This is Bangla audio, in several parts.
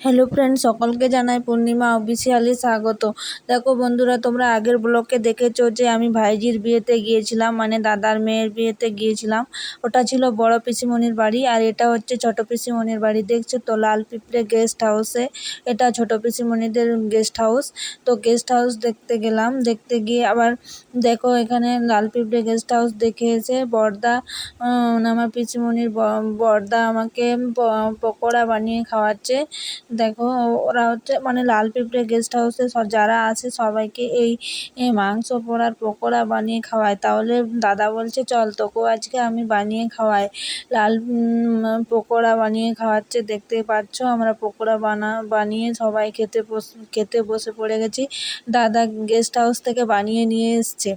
হ্যালো ফ্রেন্ড সকলকে জানাই পূর্ণিমা অফিসিয়ালি স্বাগত। দেখো বন্ধুরা তোমরা আগের ব্লকে দেখেছ যে আমি ভাইজির বিয়েতে গিয়েছিলাম মানে দাদার মেয়ের বিয়েতে গিয়েছিলাম। ওটা ছিল বড় পিসিমণির বাড়ি আর এটা হচ্ছে ছোট পিসিমণির বাড়ি। দেখছ তো লাল পিঁপড়ে গেস্ট হাউসে এটা ছোট পিসিমণিদের গেস্ট হাউস তো গেস্ট হাউস দেখতে গেলাম দেখতে গিয়ে আবার দেখো এখানে লাল পিঁপড়ে গেস্ট হাউস দেখে এসে উম, আমার পিসিমণির ব- বড়দা আমাকে পকোড়া বানিয়ে খাওয়াচ্ছে। দেখো, ওরা হচ্ছে মানে লাল পিঁপড়ে গেস্ট হাউসে যারা আসে সবাইকে এই মাংস, পোড়ার পকোড়া বানিয়ে খাওয়ায়। তাহলে দাদা বলছে, চল তোকেও আজকে আমি বানিয়ে খাওয়াই। লাল পকোড়া বানিয়ে খাওয়াচ্ছে। দেখতে পাচ্ছ, আমরা পকোড়া বানা, বানিয়ে সবাই খেতে বস, খেতে বসে পড়ে গেছি। দাদা গেস্ট হাউস থেকে বানিয়ে নিয়ে এসছে।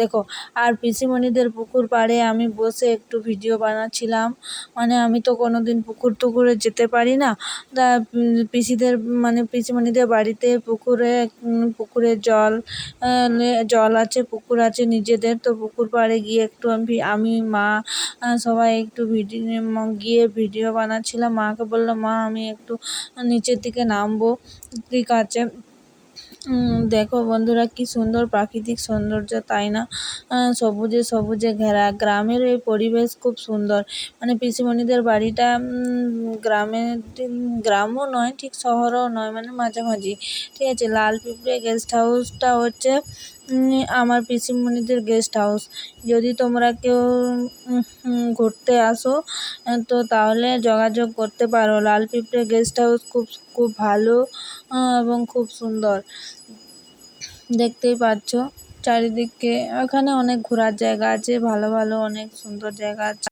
দেখো, আর পিসিমণিদের পুকুর পাড়ে আমি বসে একটু ভিডিও বানাচ্ছিলাম। মানে আমি তো কোনো দিন পুকুর টুকুরে যেতে পারি না। তা পিসিদের মানে পিসিমণিদের বাড়িতে পুকুরে পুকুরে জল জল আছে, পুকুর আছে নিজেদের, তো পুকুর পাড়ে গিয়ে একটু আমি আমি, মা সবাই একটু ভিডিও গিয়ে ভিডিও বানাচ্ছিলাম। মাকে বললাম, মা, আমি একটু নিচের দিকে নামবো। ঠিক আছে। দেখো বন্ধুরা, কি সুন্দর প্রাকৃতিক সৌন্দর্য, তাই না? সবুজে সবুজে ঘেরা। গ্রামের এই পরিবেশ খুব সুন্দর। মানে পিসিমণিদের বাড়িটা গ্রামে, গ্রামও নয়, ঠিক শহরও নয় মানে মাঝামাঝি। ঠিক আছে, লাল পিঁপড়ে গেস্ট হাউসটা হচ্ছে আমার পিসিমণিদের গেস্ট হাউস যদি তোমরা কেউ ঘুরতে আসো তো তাহলে যোগাযোগ করতে পারো। লাল পিঁপড়ে গেস্ট হাউস খুব খুব ভালো এবং খুব সুন্দর। দেখতেই পাচ্ছ চারিদিকে। ওখানে অনেক ঘোরার জায়গা আছে, ভালো ভালো, অনেক সুন্দর জায়গা আছে।